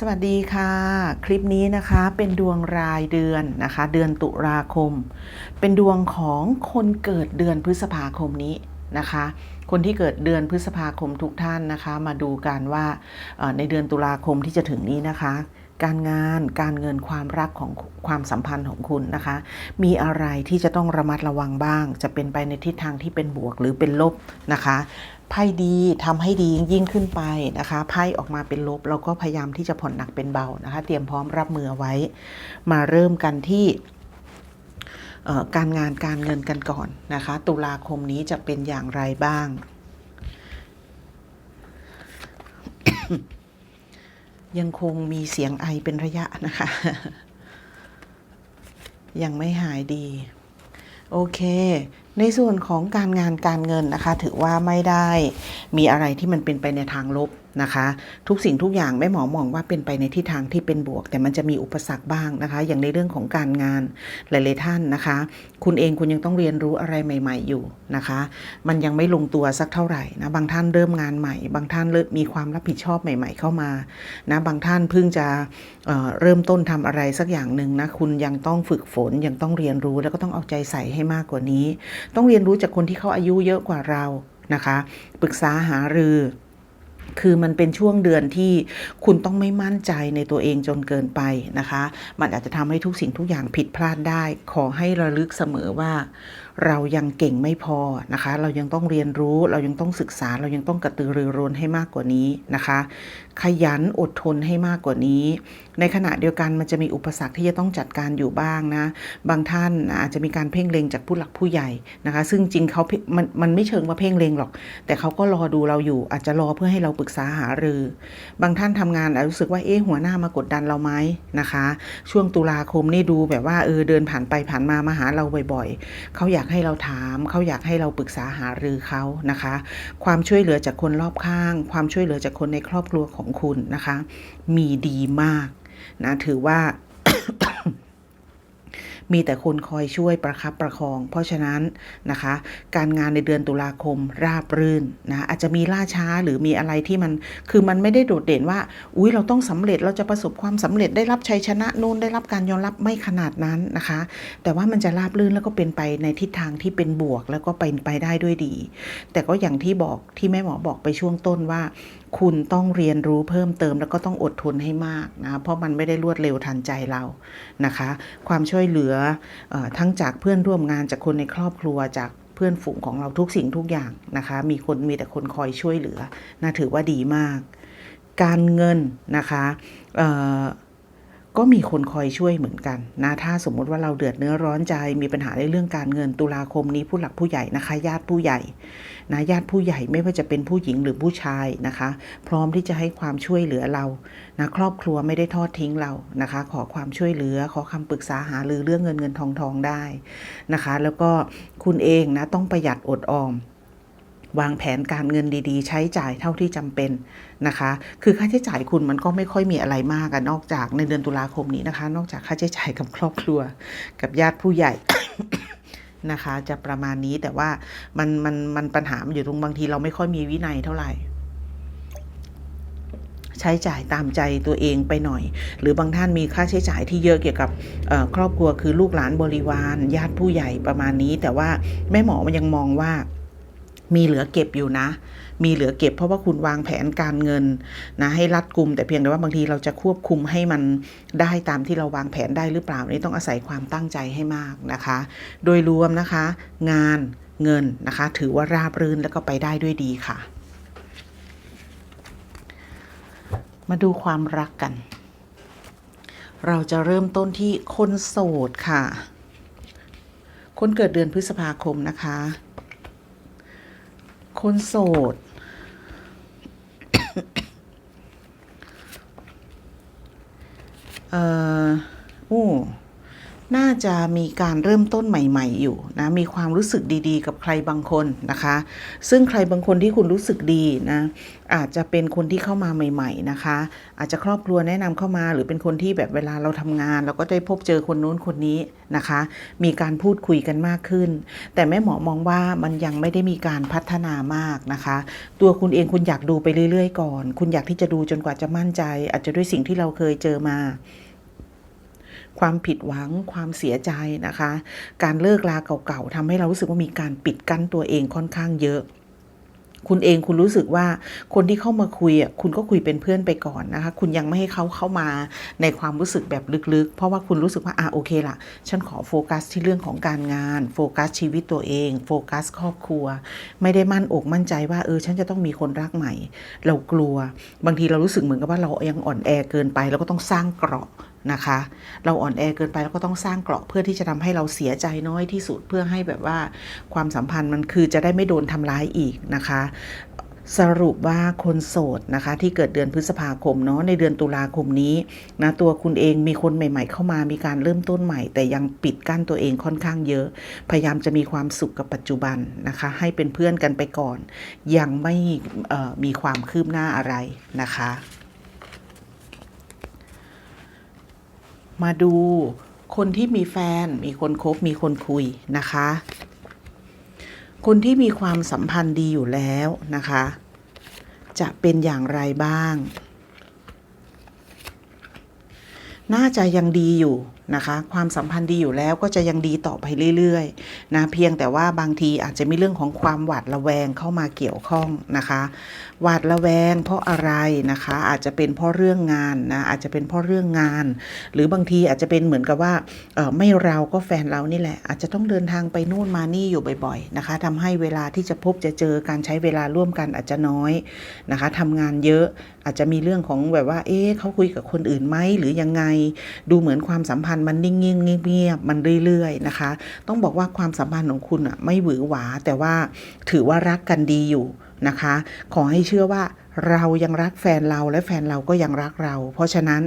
สวัสดีค่ะ คลิปนี้นะคะเป็นดวงรายเดือนนะคะ เดือนตุลาคม เป็นดวงของคนเกิดเดือนพฤษภาคมนี้นะคะ คนที่เกิดเดือนพฤษภาคมทุกท่านนะคะ มาดูกันว่าในเดือนตุลาคมที่จะถึงนี้นะคะ การงานการเงินความรักของความสัมพันธ์ของคุณนะคะ มีอะไรที่จะต้องระมัดระวังบ้าง จะเป็นไปในทิศทางที่เป็นบวกหรือเป็นลบนะคะไพ่ดีทำให้ดียิ่งขึ้นไปนะคะไพ่ออกมาเป็นลบ เราก็พยายามที่จะผ่อนหนักเป็นเบานะคะ เตรียมพร้อมรับมือไว้ มาเริ่มกันที่การงานการเงินกันก่อนนะคะ ตุลาคมนี้จะเป็นอย่างไรบ้าง ยังคงมีเสียงไอเป็นระยะนะคะ ยังไม่หายดี โอเค ในส่วนของการงานการเงินนะคะ ถือว่าไม่ได้มีอะไรที่มันเป็นไปในทางลบ นะคะ ทุกสิ่งทุกอย่างแม่หมอมองว่าเป็นไปในทิศทางที่เป็นบวก แต่มันจะมีอุปสรรคบ้างนะคะ อย่างในเรื่องของการงานหลาย ๆ ท่านนะคะ คุณเองคุณยังต้องเรียนรู้อะไรใหม่ ๆ อยู่นะคะ มันยังไม่ลงตัวสักเท่าไหร่นะบางท่านเริ่มงานใหม่ บางท่านมีความรับผิดชอบใหม่ ๆ เข้ามานะบางท่านเพิ่งจะเเริ่มต้นทำอะไรสักอย่างหนึ่งนะคุณยังต้องฝึกฝนยังต้องเรียนรู้แล้วก็ต้องเอาใจใส่ให้มากกว่านี้ ต้องเรียนรู้จากคนที่เขาอายุเยอะกว่าเรานะคะ ปรึกษาหารือ คือมันเป็นช่วงเดือนที่คุณต้องไม่มั่นใจในตัวเองจนเกินไปนะคะ มันอาจจะทำให้ทุกสิ่งทุกอย่างผิดพลาดได้ ขอให้ระลึกเสมอว่า เรายังเก่งไม่พอนะคะ เรายังต้องเรียนรู้ เรายังต้องศึกษา เรายังต้องกระตือรือร้นให้มากกว่านี้นะคะ ขยันอดทนให้มากกว่านี้ ในขณะเดียวกันมันจะมีอุปสรรคที่จะต้องจัดการอยู่บ้างนะ บางท่านอาจจะมีการเพ่งเล็งจากผู้หลักผู้ใหญ่นะคะ ซึ่งจริงเขามันมันไม่เชิงว่าเพ่งเล็งหรอก แต่เขาก็รอดูเราอยู่อาจจะรอเพื่อให้เราปรึกษาหารือ บางท่านทำงานอาจรู้สึกว่าเอ๊ะหัวหน้ามากดดันเราไหมนะคะ ช่วงตุลาคมนี่ดูแบบว่าเออเดินผ่านไปผ่านมามาหาเราบ่อย ๆเขาอยากให้เราถาม เขาอยากให้เราปรึกษาหารือเขานะคะ ความช่วยเหลือจากคนรอบข้าง ความช่วยเหลือจากคนในครอบครัวของคุณนะคะ มีดีมากนะถือว่า มีแต่คนคอยช่วยประคับประคอง เพราะฉะนั้นนะคะ การงานในเดือนตุลาคมราบรื่นนะอาจจะมีล่าช้าหรือมีอะไรที่มันคือมันไม่ได้โดดเด่นว่า อุ้ยเราต้องสำเร็จเราจะประสบความสำเร็จได้รับชัยชนะนู่นได้รับการยอมรับไม่ขนาดนั้นนะคะ แต่ว่ามันจะราบรื่นแล้วก็เป็นไปในทิศทางที่เป็นบวกแล้วก็เป็นไปได้ด้วยดี แต่ก็อย่างที่บอกที่แม่หมอบอกไปช่วงต้นว่า คุณต้องเรียนรู้เพิ่มเติมแล้วก็ต้องอดทนให้มากนะเพราะมันไม่ได้รวดเร็วทันใจเรานะคะ ความช่วยเหลืออทั้งจากเพื่อนร่วมงานจากคนในครอบครัวจากเพื่อนฝูงของเราทุกสิ่งทุกอย่างนะคะ มีคนมีแต่คนคอยช่วยเหลือน่าถือว่าดีมาก การเงินนะคะ ก็มีคนคอยช่วยเหมือนกันนะถ้าสมมุติว่าเราเดือดเนื้อร้อนใจมีปัญหาในเรื่องการเงินตุลาคมนี้ผู้หลักผู้ใหญ่นะคะ ญาติผู้ใหญ่นะญาติผู้ใหญ่ไม่ว่าจะเป็นผู้หญิงหรือผู้ชายนะคะ พร้อมที่จะให้ความช่วยเหลือเรานะครอบครัวไม่ได้ทอดทิ้งเรานะคะ ขอความช่วยเหลือขอคำปรึกษาหารือเรื่องเงินเงินทองทองได้นะคะ แล้วก็คุณเองนะต้องประหยัดอดออม วางแผนการเงินดีๆ ใช้จ่ายเท่าที่จำเป็นนะคะ คือค่าใช้จ่ายคุณมันก็ไม่ค่อยมีอะไรมากอะนอกจากในเดือนตุลาคมนี้นะคะ นอกจากค่าใช้จ่ายกับครอบครัว กับญาติผู้ใหญ่นะคะจะประมาณนี้แต่ว่ามันมันมันปัญหามอยู่ตรงบางทีเราไม่ค่อยมีวินัยเท่าไหร่ ใช้จ่ายตามใจตัวเองไปหน่อย หรือบางท่านมีค่าใช้จ่ายที่เยอะเกี่ยวกับครอบครัวคือลูกหลานบริวาร ญาติผู้ใหญ่ประมาณนี้ แต่ว่าแม่หมอมันยังมองว่า มีเหลือเก็บอยู่นะ มีเหลือเก็บเพราะว่าคุณวางแผนการเงินนะให้รัดกุม แต่เพียงแต่ว่าบางทีเราจะควบคุมให้มันได้ตามที่เราวางแผนได้หรือเปล่านี่ต้องอาศัยความตั้งใจให้มากนะคะ โดยรวมนะคะ งานเงินนะคะ ถือว่าราบรื่นแล้วก็ไปได้ด้วยดีค่ะ มาดูความรักกัน เราจะเริ่มต้นที่คนโสดค่ะ คนเกิดเดือนพฤษภาคมนะคะ คนโสด เอ่ออู้ จะมีการเริ่มต้นใหม่ ๆ อยู่นะมีความรู้สึกดีๆ กับใครบางคนนะคะ ซึ่งใครบางคนที่คุณรู้สึกดีนะอาจจะเป็นคนที่เข้ามาใหม่ ๆนะคะ อาจจะครอบครัวแนะนำเข้ามา หรือเป็นคนที่แบบเวลาเราทำงาน เราก็ได้พบเจอคนนู้นคนนี้นะคะ มีการพูดคุยกันมากขึ้น แต่แม่หมอมองว่ามันยังไม่ได้มีการพัฒนามากนะคะ ตัวคุณเองคุณอยากดูไปเรื่อยๆ ก่อน คุณอยากที่จะดูจนกว่าจะมั่นใจ อาจจะด้วยสิ่งที่เราเคยเจอมา ความผิดหวังความเสียใจนะคะ การเลิกลาเก่าๆทำให้เรารู้สึกว่ามีการปิดกั้นตัวเองค่อนข้างเยอะคุณเองคุณรู้สึกว่าคนที่เข้ามาคุยอะคุณก็คุยเป็นเพื่อนไปก่อนนะคะ คุณยังไม่ให้เขาเข้ามาในความรู้สึกแบบลึกๆ เพราะว่าคุณรู้สึกว่าอะโอเคละฉันขอโฟกัสที่เรื่องของการงาน โฟกัสชีวิตตัวเอง โฟกัสครอบครัว ไม่ได้มั่นอกมั่นใจว่าเออฉันจะต้องมีคนรักใหม่ เรากลัว บางทีเรารู้สึกเหมือนกับว่าเรายังอ่อนแอเกินไปเราก็ต้องสร้างเกราะนะคะ เราอ่อนแอเกินไปแล้วก็ต้องสร้างเกราะเพื่อที่จะทำให้เราเสียใจน้อยที่สุดเพื่อให้แบบว่าความสัมพันธ์มันคือจะได้ไม่โดนทำร้ายอีกนะคะสรุปว่าคนโสดนะคะที่เกิดเดือนพฤษภาคมเนาะในเดือนตุลาคมนี้นะตัวคุณเองมีคนใหม่ ๆ เข้ามามีการเริ่มต้นใหม่ แต่ยังปิดกั้นตัวเองค่อนข้างเยอะ พยายามจะมีความสุขกับปัจจุบันนะคะ ให้เป็นเพื่อนกันไปก่อน ยังไม่มีความคืบหน้าอะไรนะคะ มาดูคนที่มีแฟน มีคนคบ มีคนคุยนะคะ คนที่มีความสัมพันธ์ดีอยู่แล้วนะคะ จะเป็นอย่างไรบ้าง น่าจะยังดีอยู่ นะคะ ความสัมพันธ์ดีอยู่แล้วก็จะยังดีต่อไปเรื่อยๆนะเพียงแต่ว่าบางทีอาจจะมีเรื่องของความหวาดระแวงเข้ามาเกี่ยวข้องนะคะหวาดระแวงเพราะอะไรนะคะ อาจจะเป็นเพราะเรื่องงานนะอาจจะเป็นเพราะเรื่องงาน หรือบางทีอาจจะเป็นเหมือนกับว่าไม่เราก็แฟนเรานี่แหละ อาจจะต้องเดินทางไปนู่นมานี่อยู่บ่อยๆนะคะทำให้เวลาที่จะพบจะเจอการใช้เวลาร่วมกันอาจจะน้อยนะคะทำงานเยอะอาจจะมีเรื่องของแบบว่า เอ๊ะเขาคุยกับคนอื่นไหมหรือยังไง ดูเหมือนความสัมพันธ์มันนิ่งๆเงียบๆมันเรื่อยๆนะคะ ต้องบอกว่าความสัมพันธ์ของคุณอะไม่หวือหวา แต่ว่าถือว่ารักกันดีอยู่นะคะ ขอให้เชื่อว่าเรายังรักแฟนเราและแฟนเราก็ยังรักเรา เพราะฉะนั้น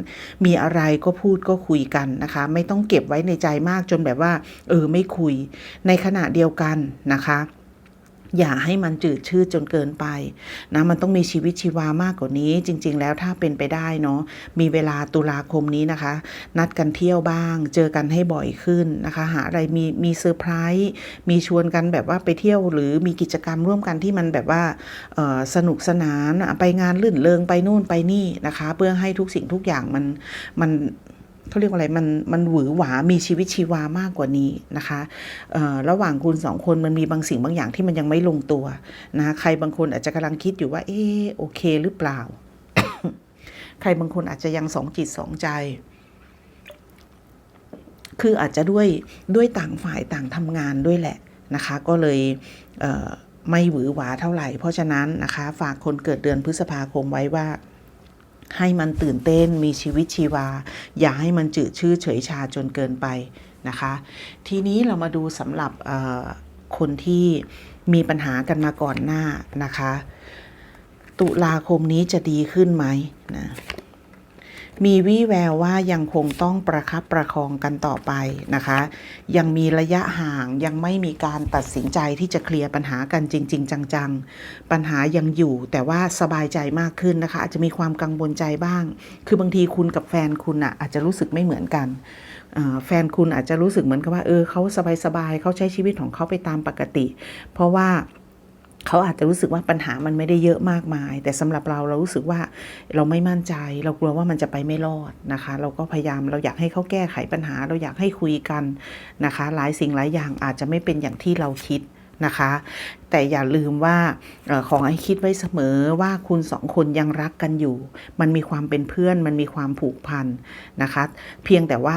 มีอะไรก็พูดก็คุยกันนะคะ ไม่ต้องเก็บไว้ในใจมากจนแบบว่า เออไม่คุย ในขณะเดียวกันนะคะ อย่าให้มันจืดชืดจนเกินไปนะมันต้องมีชีวิตชีวามากกว่านี้ จริง ๆ แล้วถ้าเป็นไปได้เนาะมีเวลาตุลาคมนี้นะคะ นัดกันเที่ยวบ้าง เจอกันให้บ่อยขึ้นนะคะ หาอะไรมีมีเซอร์ไพรส์มีชวนกันแบบว่าไปเที่ยวหรือมีกิจกรรมร่วมกันที่มันแบบว่าสนุกสนานไปงานลื่นเริงไปนู่นไปนี่นะคะ เพื่อให้ทุกสิ่งทุกอย่างมันมัน เขาเรียกว่าอะไรมันมันหวือหวา มีชีวิตชีวามากกว่านี้นะคะระหว่างคุณสองคนมันมีบางสิ่งบางอย่างที่มันยังไม่ลงตัวนะใครบางคนอาจจะกำลังคิดอยู่ว่า เออโอเคหรือเปล่า ใครบางคนอาจจะยังสองจิตสองใจ คืออาจจะด้วยด้วยต่างฝ่ายต่างทำงานด้วยแหละนะคะ ก็เลยเไม่หวือหวาเท่าไหร่ เพราะฉะนั้นนะคะ ฝากคนเกิดเดือนพฤษภาคมไว้ว่า ให้มันตื่นเต้นมีชีวิตชีวา อย่าให้มันจืดชืดเฉยชาจนเกินไปนะคะ ทีนี้เรามาดูสำหรับคนที่มีปัญหากันมาก่อนหน้านะคะ ตุลาคมนี้จะดีขึ้นไหมนะ มีวี่แววว่ายังคงต้องประคับประคองกันต่อไปนะคะ ยังมีระยะห่างยังไม่มีการตัดสินใจที่จะเคลียร์ปัญหากันจริง ๆ จังๆ ปัญหายังอยู่แต่ว่าสบายใจมากขึ้นนะคะ อาจจะมีความกังวลใจบ้าง คือบางทีคุณกับแฟนคุณอะอาจจะรู้สึกไม่เหมือนกันแฟนคุณอาจจะรู้สึกเหมือนกับว่าเออเขาสบายๆเขาใช้ชีวิตของเขาไปตามปกติ เพราะว่า เขาอาจจะรู้สึกว่าปัญหามันไม่ได้เยอะมากมาย แต่สำหรับเราเรารู้สึกว่าเราไม่มั่นใจ เรากลัวว่ามันจะไปไม่รอดนะคะ เราก็พยายามเราอยากให้เขาแก้ไขปัญหา เราอยากให้คุยกันนะคะ หลายสิ่งหลายอย่างอาจจะไม่เป็นอย่างที่เราคิดนะคะ แต่อย่าลืมว่าออขอให้คิดไว้เสมอว่าคุณสองคนยังรักกันอยู่ มันมีความเป็นเพื่อน มันมีความผูกพันนะคะ เพียงแต่ว่า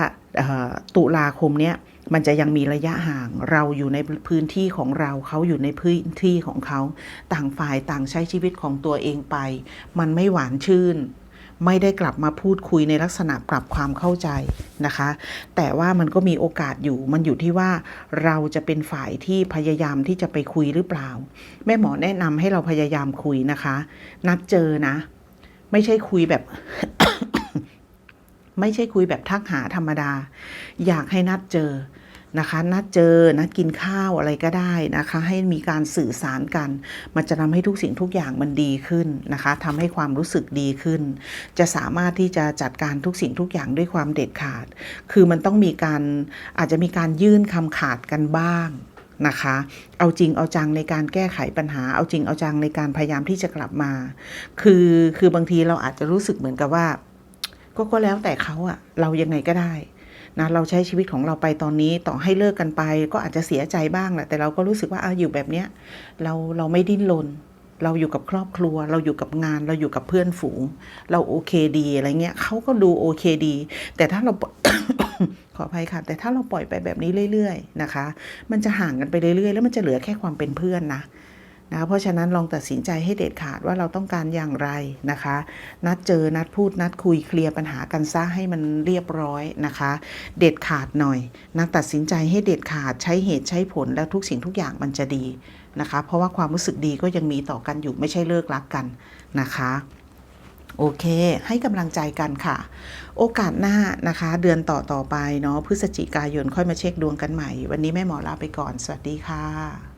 ตุลาคมเนี้ย มันจะยังมีระยะห่างเราอยู่ในพื้นที่ของเราเขาอยู่ในพื้นที่ของเขา ต่างฝ่ายต่างใช้ชีวิตของตัวเองไป มันไม่หวานชื่น ไม่ได้กลับมาพูดคุยในลักษณะปรับความเข้าใจนะคะ แต่ว่ามันก็มีโอกาสอยู่มันอยู่ที่ว่าเราจะเป็นฝ่ายที่พยายามที่จะไปคุยหรือเปล่า แม่หมอแนะนำให้เราพยายามคุยนะคะ นัดเจอนะ ไม่ใช่คุยแบบ ไม่ใช่คุยแบบทักหาธรรมดา อยากให้นัดเจอนะคะ นัดเจอ นัดกินข้าวอะไรก็ได้นะคะ ให้มีการสื่อสารกัน มันจะทำให้ทุกสิ่งทุกอย่างมันดีขึ้นนะคะทำให้ความรู้สึกดีขึ้น จะสามารถที่จะจัดการทุกสิ่งทุกอย่างด้วยความเด็ดขาด คือมันต้องมีการอาจจะมีการยื่นคำขาดกันบ้างนะคะ เอาจริงเอาจังในการแก้ไขปัญหา เอาจริงเอาจังในการพยายามที่จะกลับมา คือคือบางทีเราอาจจะรู้สึกเหมือนกับว่า ก็ก็แล้วแต่เขาอะเรายังไงก็ได้นะเราใช้ชีวิตของเราไปตอนนี้ต่อให้เลิกกันไป ก็อาจจะเสียใจบ้างแหละแต่เราก็รู้สึกว่าอาอยู่แบบเนี้ยเราเราไม่ดิ้นรนเราอยู่กับครอบครัว เราอยู่กับงาน เราอยู่กับเพื่อนฝูง เราโอเคดีอะไรเงี้ยเขาก็ดูโอเคดี แต่ถ้าเราขออภัยค่ะ แต่ถ้าเราปล่อยไปแบบนี้เรื่อย ๆ นะคะ มันจะห่างกันไปเรื่อยๆ แล้วมันจะเหลือแค่ความเป็นเพื่อนนะ นะเพราะฉะนั้นลองตัดสินใจให้เด็ดขาดว่าเราต้องการอย่างไรนะคะ นัดเจอนัดพูดนัดคุยเคลียร์ปัญหากันซะให้มันเรียบร้อยนะคะ เด็ดขาดหน่อยนักตัดสินใจให้เด็ดขาดใช้เหตุใช้ผลแล้วทุกสิ่งทุกอย่างมันจะดีนะคะ เพราะว่าความรู้สึกดีก็ยังมีต่อกันอยู่ไม่ใช่เลิกรักกันนะคะโอเค ให้กำลังใจกันค่ะ โอกาสหน้านะคะ เดือนต่อต่อๆไปเนาะพฤศจิกายนค่อยมาเช็คดวงกันใหม่ วันนี้แม่หมอลาไปก่อน สวัสดีค่ะ